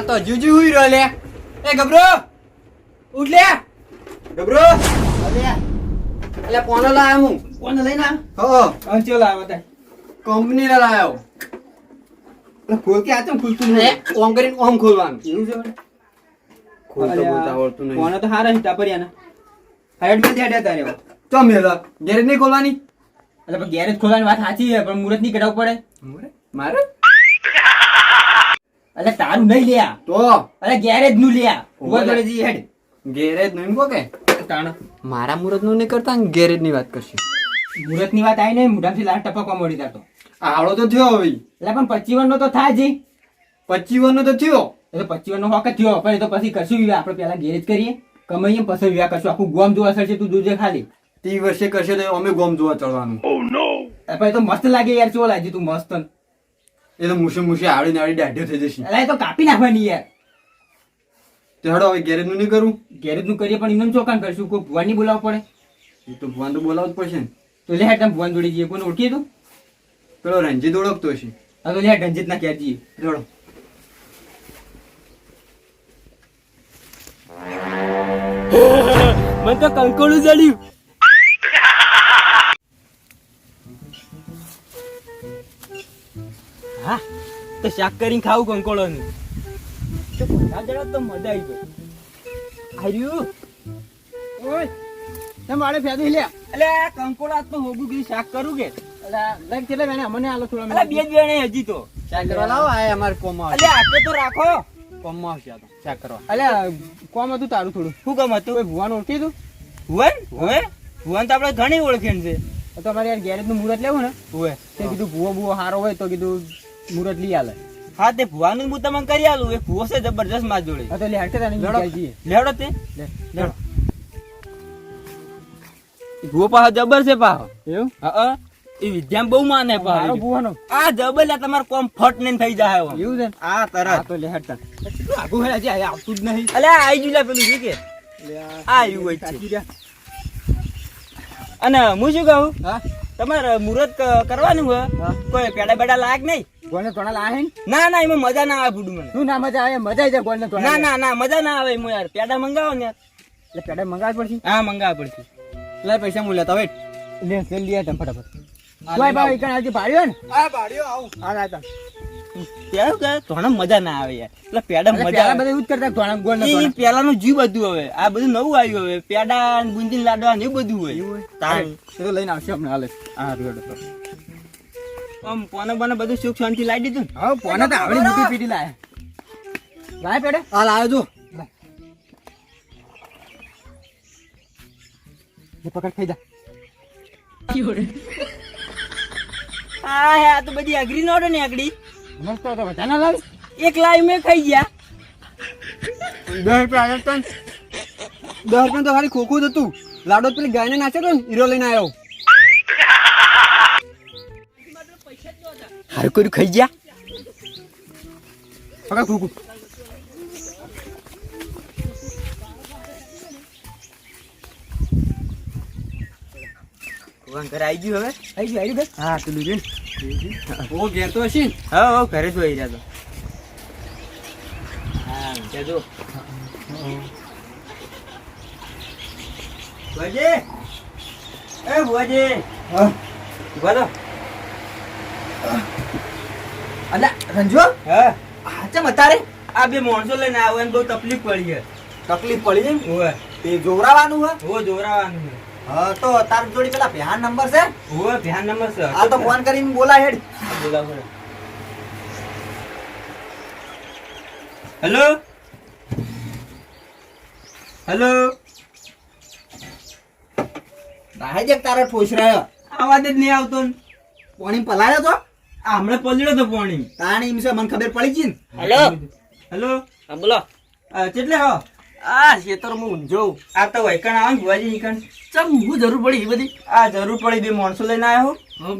આ તો હજુ હજુ હુઈ રહ્યો લે. એ ગબરો ઉઠ લે. ગબરો. અલે એટલે કોનો લાવ્યો હું. કોને લઈને આવ્યો હો અંચો લાવ્યો તે કંપની ને લાવ્યો એટલે ખોલ કે આ ખુલતું એ ઓમ કરીને ઓમ ખોલવાનું. એવું છે? ખોલતો બોલતા આવડતું નહીં. કોને તો હારા હિતા પર્યાના હાઈડમાં દેતા રહ્યો ચમ મેલા ગેરેજ નહીં ખોલવાની? એટલે ગેરેજ ખોલવાની વાત સાચી છે પણ મુરતની કઢાવવું પડે મારે એટલે તારું નહીં લ્યા. તો? અરે ગેરેજનું લ્યા. ઊભા જોડે જઈએ હેડ. ગેરેજનું કો કે? તાણ. મારા મુરતનું નહીં કરતા ગેરેજની વાત કરશે. મુરતની વાત આવી ને થી લાલ ટપકવા મળી તાતો આવડો તો થયો હવે. એટલે પણ પચીવન નો તો થાય જી પચીવન નો તો થયો. એટલે પચીવન નો હોક થયો પણ એ તો પછી કશું વિવાહ આપણે પેલા ગેરેજ કરીએ. કમાઈએ પછી વિવાહ કરશું. આખું ગોમ જોવા છે તું જોજે ખાલી. ત્રીસ વર્ષે કરશે તો અમે ગોમ જોવા ચડવાનું. એ તો મસ્ત લાગે યાર ચો લાગી તું મસ્ત એ તો મુશે મુશે આવડી ને આવડી દાઢ્યો થઈ જશે. અલા એ તો કાપી નાખવાની યાર. તો હેડો હવે ગેરેજનું નહીં કરું? ગેરેજનું કરીએ પણ એમને ચોકાન કરશું કોઈ ભુવાન નહીં બોલાવવું પડે? એ તો ભુવાન તો બોલાવવું જ પડશે ને. તો લે હેડ તમે ભુવાન જોડી જઈએ. કોને ઓળખીએ તું? પેલો રંજીત ઓળખતો હશે. હા તો લે રંજીત ના ક્યાં જઈએ. જોડો મને તો કંકોડું જડ્યું. તો શાક કરીને ખાવું કંકોળો નું તો બધા જણા તો મજા આવી ગઈ. આર્યું ઓય તમે મારે ફેદી લે એટલે આ તો હોગું કીધું શાક કરું કે? એટલે કેટલા વેણે અમને આલો થોડા બે જ હજી તો. શાક કરવા લાવો આ અમારે કોમા અલે આટલે તો રાખો. કોમમાં આવશે તો શાક કરવા. અલે કોમ હતું તારું થોડું. શું કામ હતું? કોઈ ભુવાન ઓળખી તું? ભુવન? હવે? ભુવન તો આપણે ઘણી ઓળખીણ છે. તો તમારે યાર ગેરેજનું મુહૂર્ત લેવું ને? હોય તે કીધું ભૂવો ભૂવો સારો હોય તો કીધું મુહૂર્ત લઈ આલે. હા તે ભુવાનું હું તમને કરી આલું. એ ભુવો છે જબરજસ્તમાં જોડે. હા તો લે હટકે તને લેડો તે. લેડો ભુવો પાહો જબર છે પાહો એવું? હા એ વિદ્યામ બહુ માને પાહો ભુવાનો. આ જબર લે તમારે કોમ ફટ ને થઈ જાય. એવું છે? આ તરત. તો લે હટ આગુ હે આજે આવતું જ નહીં. અલે આઈ જુલા પેલું શું કે? આ આવ્યું હોય છે અને હું શું કહું? હા? તમારે મુહૂર્ત કરવાનું હોય કોઈ પેડા બેડા લાગ નહીં? ગોળને તોડા લાહે ને? ના ના એમાં મજા ના આવે ફૂડું મને. શું ના મજા આવે? મજા આવી જાય ગોળને તોડા ના ના ના મજા ના આવે એમાં યાર. પેડા મંગાવો ને એટલે પેડા મંગાવવા પડશે? હા મંગાવવા પડશે. લે પૈસા હું લેતા વેટ. લે લે લે તમ ફટાફટ. કોઈ લઈને બાવ આજે ભાડ્યો ને? આ ભાડ્યો આવું. હા રાતા કે? મજા ના આવે યાર. એટલે પેડા મજા પેલા આવે. બધા કરતા તોડા ગોળને એ પેલાનું જીવ બધું હવે. આ બધું નવું આવ્યું હવે. પેડા ને બુંદી લાડવા ને એવું બધું હોય. તાણ. તો લઈને આવશે આપણે હાલે. આ રેડો તો આમ પોને બોને બધું સુખ શાંતિ લાવી દીધું? હવે પોને તો આવડી મોટી પીટી લાય. લાય પેડે. આ લાવ્યો જો. લે પકડ ખાઈ જા. હા હે આ તો બધી અઘરી નોડે ને આગળી મસ્ત તો બધા ના લાવી. એક લાવી મેં ખાઈ ગયા. દસ રૂપિયા આવ્યા તન. દસ રૂપિયા તો ખાલી ખોખું જ હતું. લાડો પેલી ગાયને નાચે તો હીરો લઈને આવ્યો હારું કર્યું ખાઈ ગયા પકડ કુકુ ઘરે આવી ગયું હવે આવી ગયું આવી ગયું હા પેલું છે ઓ ઘેર તો હશે હા હા ઘરે જ હોય રહ્યા તો હા ત્યાં જો ભુવાજી એ ભુવાજી ઊભા તો અલ્યા રંજો હા? ચમ અતારે? આ બે માણસો લઈને આવો એને બહુ તકલીફ પડી છે. તકલીફ પડી છે ઓવે. તે જોવરાવાનું હે? હો જોવરાવાનું હે હા તો તાર જોડી પેલા ભ્યાન નંબર છે? ઓવે ભ્યાન નંબર છે. હાલ તો ફોન કરીને બોલા હેડ. બોલાવો હેલો હેલો ભાઈ જે તારે ઠોસ રહ્યો આવાજ જ નહીં આવતો. પાણી પલાયો તો? હમણાં પલડ્યો તો પાણી. પાણી મિસે મને ખબર પડી ગઈ હેલો. હેલો. હા બોલો. કેટલે હો? આ ખેતર હું ઊંઝો આ તો વૈકણ આવે ને ભુવાજી નીકળ ચમ હું જરૂર પડી એ બધી. આ જરૂર પડી બે માણસો લઈને આવ્યો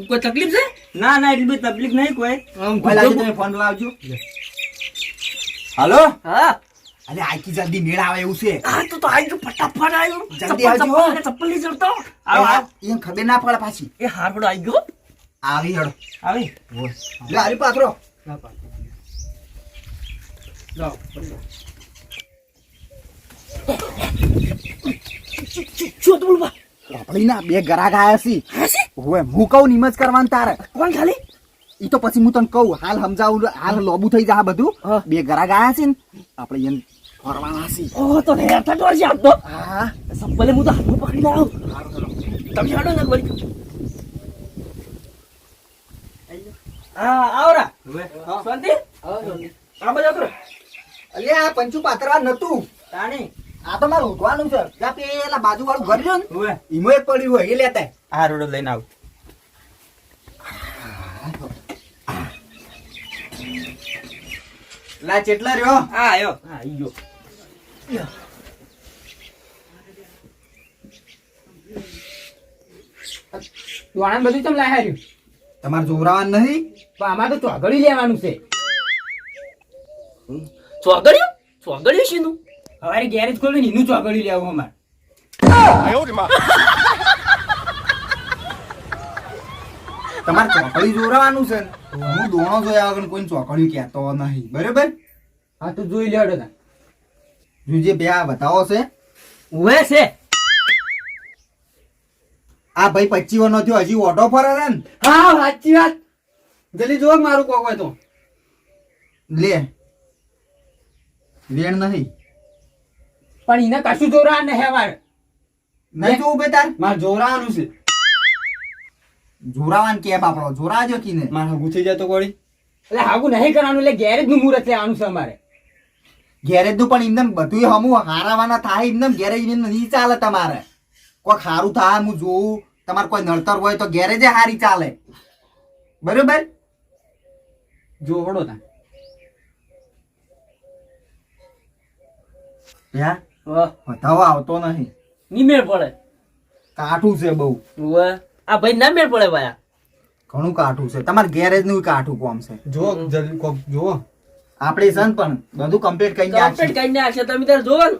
કોઈ તકલીફ છે? ના ના એટલી બધી તકલીફ નહીં કોઈ. તમે ફોન લાવજો. હાલો? હા. અરે આખી જલ્દી મેળ આવે એવું છે. આ તો તો આવી ગયું ફટાફટ આવ્યું જલ્દી ચપ્પલ આવજો. ચપ્પલ નહીં ચડતો આવ. એમ ખબર ના પડે પાછી. એ હારબડો આવી ગયો. આવી હડો. આવી. લારી પાથરો. લાવ આપણી ના બે ગરાક આયા છી. હા છે ઓય હું કહું નિમજ કરવાનું તારે. કોણ ખાલી? ઈ તો પછી હું તને કહું હાલ સમજાવું હાલ લોબુ થઈ જા બધું. હા. બે ગરાક આયા છે ને આપણે એમ ફરવાના છી. ઓહ તો હેરતા તો છે આપ તો હા તો હાથમાં પકડીને આવું તમે હાડો ને વળી હા આવરા શાંતિ? આ બધા કરો અલ્યા આ પંચુ પાતરા નતું. તાણી. આ તો મારે ઉઠવાનું છે. ત્યાં પેલા બાજુ વાળું ઘર રહ્યું ને. ઈમો એક પડ્યું હોય એ લેતા આય. આ રોડો લઈને આવું. લા ચેટલા રહ્યો? હા આયો. હા ગયો. બધું ચમ લાયા રહ્યું? તમારે જોરાવાનું નહીં? પણ અમારે તો ચોગડી લેવાનું છે. ચોગડ્યું ચોગડ્યું છે નું હવે ગેરેજ ખોલ્યું એનું ચોગડી લેવું અમારે. તમારે ચોકડી જોરાવાનું છે હું દોણો જોયા વગર કોઈ ચોકડી કહેતો નહીં. બરાબર? હા તો જોઈ લેવડો તા. જોજે બે આ બતાવો છે. ઉવે છે. આ ભાઈ પચીસ નો થયો હજી ઓટો ફરે ને? હા સાચી વાત. જલ્દી જો મારું કોક હોય તો. લે. વેણ નહીં. પણ એને કશું જોરા ને હે નહીં જોવું બે તાર મારે જોરાવાનું છે. જોરાવાન કે આપણો. જોરાજો કીને. મારે હાગુ થઈ જતો કોળી એટલે હાગુ નહીં કરવાનું એટલે ગેરેજનું મુહૂર્ત લેવાનું છે અમારે. ગેરેજનું પણ એમને બધું હમું હારાવાના થાય એમને ગેરેજ નહીં ચાલે તમારે. કોઈ સારું થાય હું જોઉં. તમારે કોઈ નડતર હોય તો ગેરેજે હારી ચાલે. બરોબર? તા યા? બતાવો આવતો નહીં. ની પડે? કાઠું છે બહુ. આ ભાઈ ના મેળ પડે ભાઈ ઘણું કાઠું છે. તમારે ગેરેજનું કાઠું કોમ છે. જો જલ્દી જો આપણે છે પણ બધું કમ્પ્લીટ કરીને કમ્પ્લીટ કરીને આવશે તમે ત્યારે જોવો ને.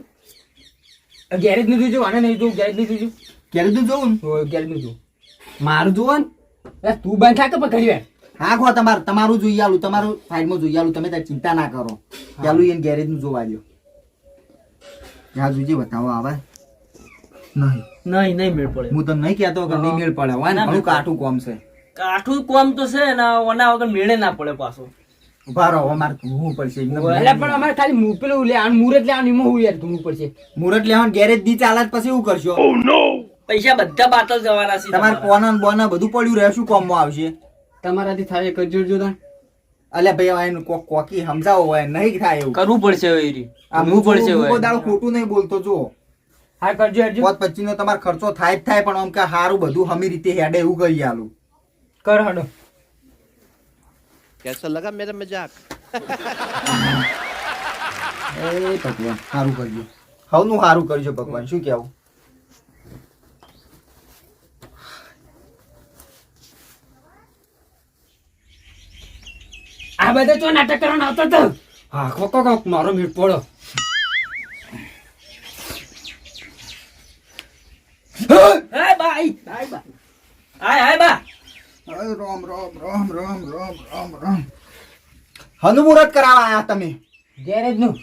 ગેરેજનું જોજો આને નહીં જોવું ગેરેજનું જોજો. ગેરેજનું જોવું ને? ગેરેજનું જોવું. મારું જોવો ને? તું બંધ થાય તો પણ કરી વાર હા ખો તમારે તમારું જોઈ આલું તમારું સાઈડમાં જોઈ આલું તમે તાર ચિંતા ના કરો. ચાલુ એને ગેરેજનું જોવા દો જ્યાં જોજે બતાવો આવે. નહીં. નહીં નહીં મેળ પડે. હું તો નહીં કહેતો કે નહીં મેળ પડે હોય ને કાઠું કોમ છે. કાઠું કોમ તો છે ને ઓના વગર મેળે ના પડે પાછો. ઊભા રહો હવે મારે પડશે એટલે પણ અમારે ખાલી મુ- પેલું લેવાનું મુરત લેવાનું એમાં હું યાર ધૂવું પડશે. મુરત લેવાનું ગેરેજ દી ચાલે પછી એવું કરશો? પૈસા બધા બાતલ જવાના છે તમારે કોના બોના બધું પડ્યું રહે શું કોમમાં આવશે? તમારાથી થાય એક જ જોડજો તા અલ્યા ભાઈ હવે એનું કોક કોકી સમજાવો હોય નહીં થાય એવું. કરવું પડશે હવે ઈ. આ મુ પડશે હું હવે. દાડો ખોટું નહીં બોલતો જો હા કરજો અરજી પોત પચીસ નો તમારો ખર્ચો થાય જ થાય પણ આમ કે સારું બધું હમી રીતે હેડે એવું કરી આલું. કર હડો. कैसा लगा मेरा मजाक એ ભગવાન સારું કરજો હવનું સારું કરજો ભગવાન શું કેવું આ બધા તો નાટક કરવાનો આવતો તો હા કોકો કોક મારો મીઠ પડો હાય બા આઈ. હાય બા હાય હાય બા રામ રામ રામ રામ રામ રામ રામ હનું મુહૂર્ત કરાવવા આયા તમે? ગેરેજનું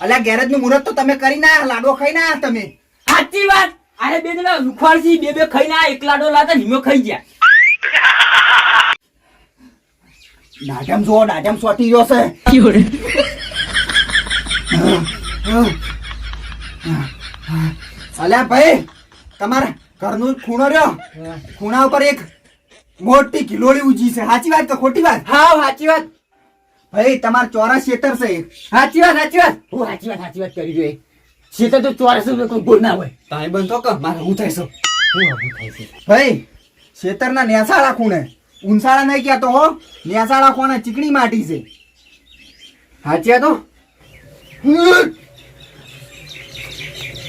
અલ્યા ગેરેજનું મુહૂર્ત તો તમે કરી ના લાડો ખાઈ ના તમે. સાચી વાત. અરે બે જણા બે બે ખાઈને એક લાડો લાતા નિમો ખાઈ ગયા. ડાઢમ જો ડાઢમ સોટી ગયો છે. અલ્યા ભાઈ તમારા ઘરનું ખૂણો રહ્યો? ખૂણા ઉપર એક મોટી કિલોડી ઉજી છે. સાચી વાત કે ખોટી વાત? હા સાચી વાત. ભાઈ તમાર ચોરસ ખેતર છે. સાચી વાત સાચી વાત. હું સાચી વાત સાચી વાત કરી જોઈએ છેતર તો ચોરસ રૂપિયા કોઈ ગોળ ના હોય. તાઈ બંધ તો કે મારે હું થાય છે? હું થાય છે. ભાઈ ખેતરના નેસાળા ખૂણે. ઉનસાળા નહીં કહેતો હો. નેસાળા ખૂણે ચીકણી માટી છે. સાચી વાત હો.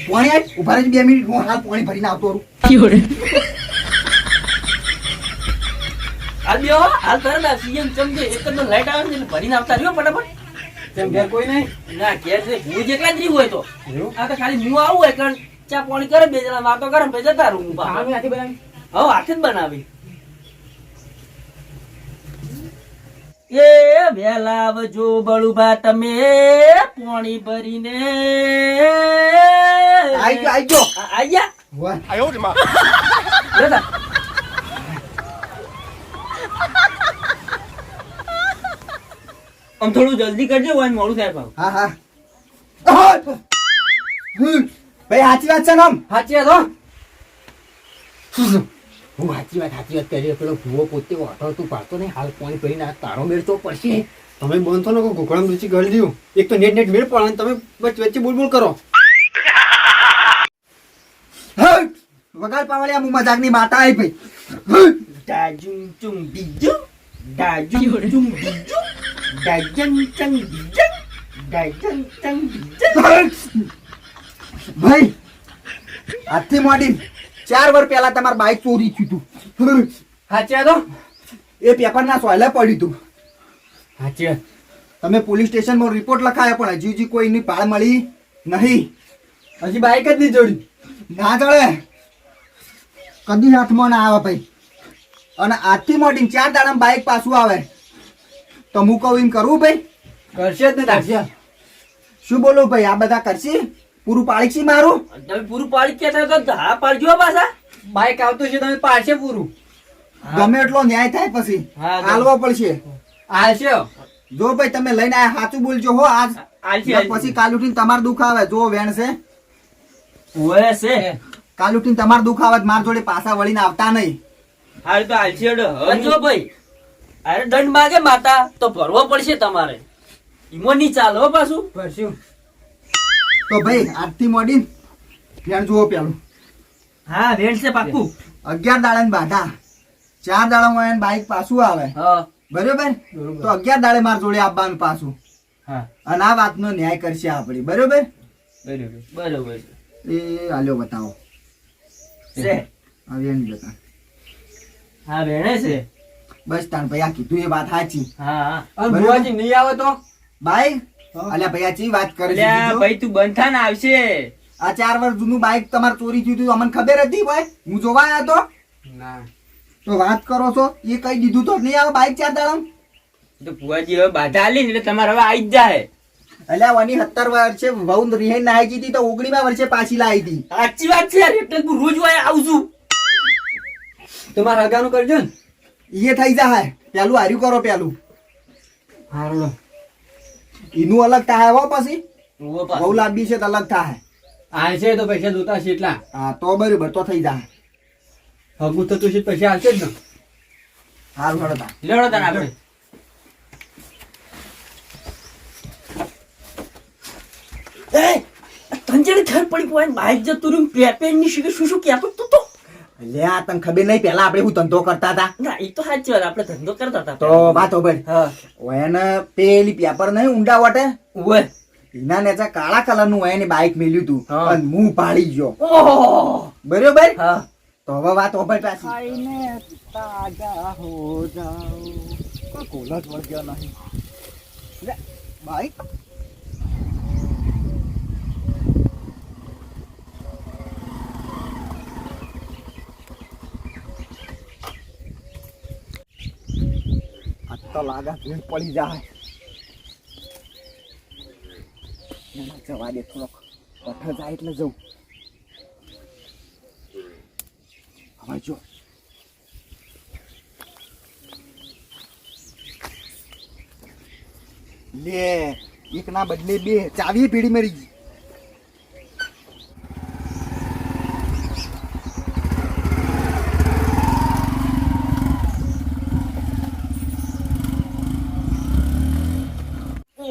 પાણી ઊભા રહેજો બે મિનિટ હું હાલ પાણી ભરીને આવતો રહું. હાલ બે હાલ સીએમ ચમકે એક જ લાઈટ આવે છે ભરીને આવતા રહ્યો ફટાફટ. તેમ ઘેર કોઈ નહીં. ના ઘેર છે. હું જ જ રહ્યું હોય તો. આ તો ખાલી હું આવું એટલે ચા પાણી કરે બે જણા વાતો કરે પછી જતા રહું હું બનાવી હવે હાથે જ બનાવી. એ વેલા આવજો બળુભા તમે પોણી ભરીને. આઈ ગયો આઈ આયા. આમ થોડું જલ્દી કરજો હોય ને મોડું થાય પાછું. હા હા. ભાઈ સાચી વાત છે ને આમ? સાચી વાત હો. હું સાચી વાત સાચી વાત કરી. પેલો ભૂવો પોતે ઓટો તું પાડતો નહીં. હાલ પાણી ભરીને આ તારો મેળ તો પડશે. તમે બંધ થો ને ગોકળામાં રૂચી ગળી દઉં એક તો નેટ નેટ મેળ પડે તમે વચ્ચે બોલ બોલ કરો. હટ! વગાડ પાવળિયા હું મજાકની માતા આવી ભાઈ! ડાજું ચું બીજું ડાજું ચું બીજું ડાજન ચંગ ડાજન ચંગ બીજન હટ! ભાઈ આજથી મોડી. ચાર વર્ષ પહેલા તમારું બાઈક ચોરી થયું હતું! સાચી હો. એ પેપરના સોયલે પડ્યું હતું સાચી તમે પોલીસ સ્ટેશનમાં રિપોર્ટ લખાયો પણ હજી હજી કોઈની પાળ મળી નહીં. હજી બાઈક જ નહીં જોડી. ના ચડે કદી હાથમાં ના આવે ભાઈ. અને આજથી મોટી ચાર દાડા બાઈક પાછું આવે. તો હું કહું એમ કરવું ભાઈ? કરશે જ ને તારશે શું બોલું ભાઈ? આ બધા કરશે? પૂરું પાડીશી મારું? તમે પૂરું પાડી કે તો હા પાડજો પાછા. બાઈક આવતું છે તમે પાડશે પૂરું. ગમે એટલો ન્યાય થાય પછી. હાલવો પડશે. હાલશે જો ભાઈ તમે લઈને આ સાચું બોલજો હો. આજ પછી કાલ ઉઠીને તમારે દુખાવે જો વેણશે ઓએ છે. કાલ ઉઠીને તમારે દુઃખ આવે તો મારા જોડે પાછા વળીને આવતા નહીં. હાલ તો હાલશે જો ભાઈ અરે દંડ માગે માતા તો ભરવો પડશે તમારે. ઈમો નહીં ચાલે હો પાછું. ભરશું. તો ભાઈ આજથી મોડી વેણ જુઓ પેલું. હા વેણ છે પાકું અગિયાર દાડા બાધા. ચાર એને બાઈક પાછું આવે. હા. બરોબર? તો અગિયાર દાડે માર જોડે આવવાનું પાછું. અને આ વાતનો ન્યાય કરશે આપણે બરોબર? બરોબર. બરોબર. એ હાલ્યો બતાવો. છે. આ વેણ બતા હા વેણે છે. બસ તાણ ભૈયા કીધું એ વાત સાચી. હા. હા અને બરાબર. નહીં આવે તો? બાઈક અલ્યા ભાઈ ચી વાત કરે છે ભાઈ તું બંધ થા ને આવશે. આ ચાર વર્ષ જૂનું બાઈક તમારે ચોરી થયું હતું અમને ખબર હતી ભાઈ. હું જોવા આવ્યો તો. ના. તો વાત કરો છો એ કઈ દીધું તો નહીં આવે બાઈક ચાર દાડમ? તો ભુવાજી હવે બાધા આલી ને એટલે તમારે હવે આવી જ જાય અલ્યા વાની સત્તર વર્ષે વહુ રિહાઈ નાહી ગઈ હતી તો ઓગણીમાં વર્ષે પાછી લાવી હતી સાચી વાત છે યાર એટલે હું રોજ આવું છું. તમારે હગાનું કરજો ને. એ થઈ જાય પેલું હાર્યું કરો પેલું. હારું એનું અલગ થાય હો પછી. બહુ લાંબી છે તો અલગ થાય. છે તો પૈસા જોતા છે એટલા. હા તો બરોબર તો થઈ જાય હગું છે તો પૈસા આવશે જ ને. સારું હેડો તાર. લેવડો તને આપણે એ તંજેડી ખર પડી પોઈન્ટ બાઈક જતું રહ્યું પેપેનની શીખે શું શું કહેતો તું તો? અલ્યા તને ખબર નહીં પેલા આપણે હું ધંધો કરતા હતા? ના એ તો સાચી વાત આપણે ધંધો કરતા હતા તો વાત હા. એને પેલી પેપર નહીં ઊંડા વાટે? ઓએ એના નેચા કાળા કલરનું એની બાઈક મેલ્યું તું. હા. અને હું પાડી ગયો. ઓહો! બરોબર? હા. તો હવે વાત હોભળ પાછી. કોઈ કોલર જ વળગ્યો નહીં. લે, તો લાગે ભીડ પડી જાય. એમાં જવા દે થોડોક પઠ્ઠર જાય એટલે જવું. હવે જો. લે એક ના બદલે બે. ચાવી પીડી મરી ગઈ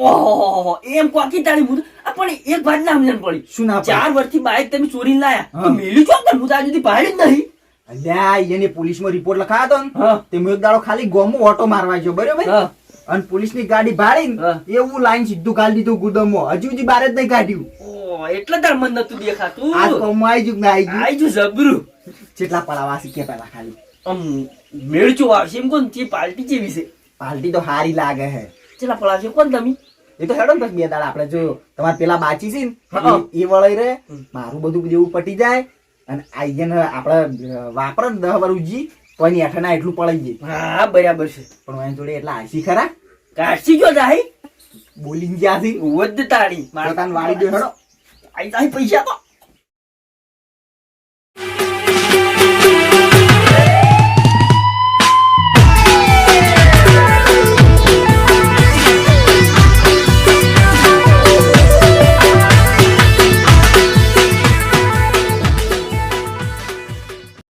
ઓહો એમ કોકી તાળી મુદ પણ એક વાત ના સમજણ પડી. શું ના ચાર વર્ષથી બાઇક તમે ચોરી લાયા. તો મેલ્યું છો કે હું તો સુધી પાડી જ નહીં. અલ્યા એને પોલીસમાં રિપોર્ટ લખાયો તો ને. તે એક દાડો ખાલી ગોમો ઓટો મારવા ગયો બરોબર? અને પોલીસની ગાડી ભાડી એવું લાઈન સીધું ગાડી દીધું ગુદમમાં હજુ હજી બાર જ નહીં કાઢ્યું. એટલે તાર મન નતું દેખાતું. આ કોમમાં આવી ગયું કે ના આવી આઈ જો જબરું. કેટલા પડાવા શીખે પેલા ખાલી. આમ મેળચો આવશે એમ કોણ? તે પાર્ટી જેવી છે. પાર્ટી તો હારી લાગે હે. ચેલા પડાવશે કોણ તમે? એ તો હેડો ને બે દાડા આપણે જો તમારે પેલા બાચી છે ને એ વળાઈ રે મારું બધું જેવું પટી જાય અને આઈ ને આપણે વાપરે ને દહ વાર ઉજી તો એની હેઠળના એટલું પડાઈ જાય. હા બરાબર છે. પણ એની જોડે એટલા હાસી ખરા. કાશી ગયો જાય બોલી જ્યાં છે વધ મારા તાન વાળી દો હેડો. આઈ પૈસા તો.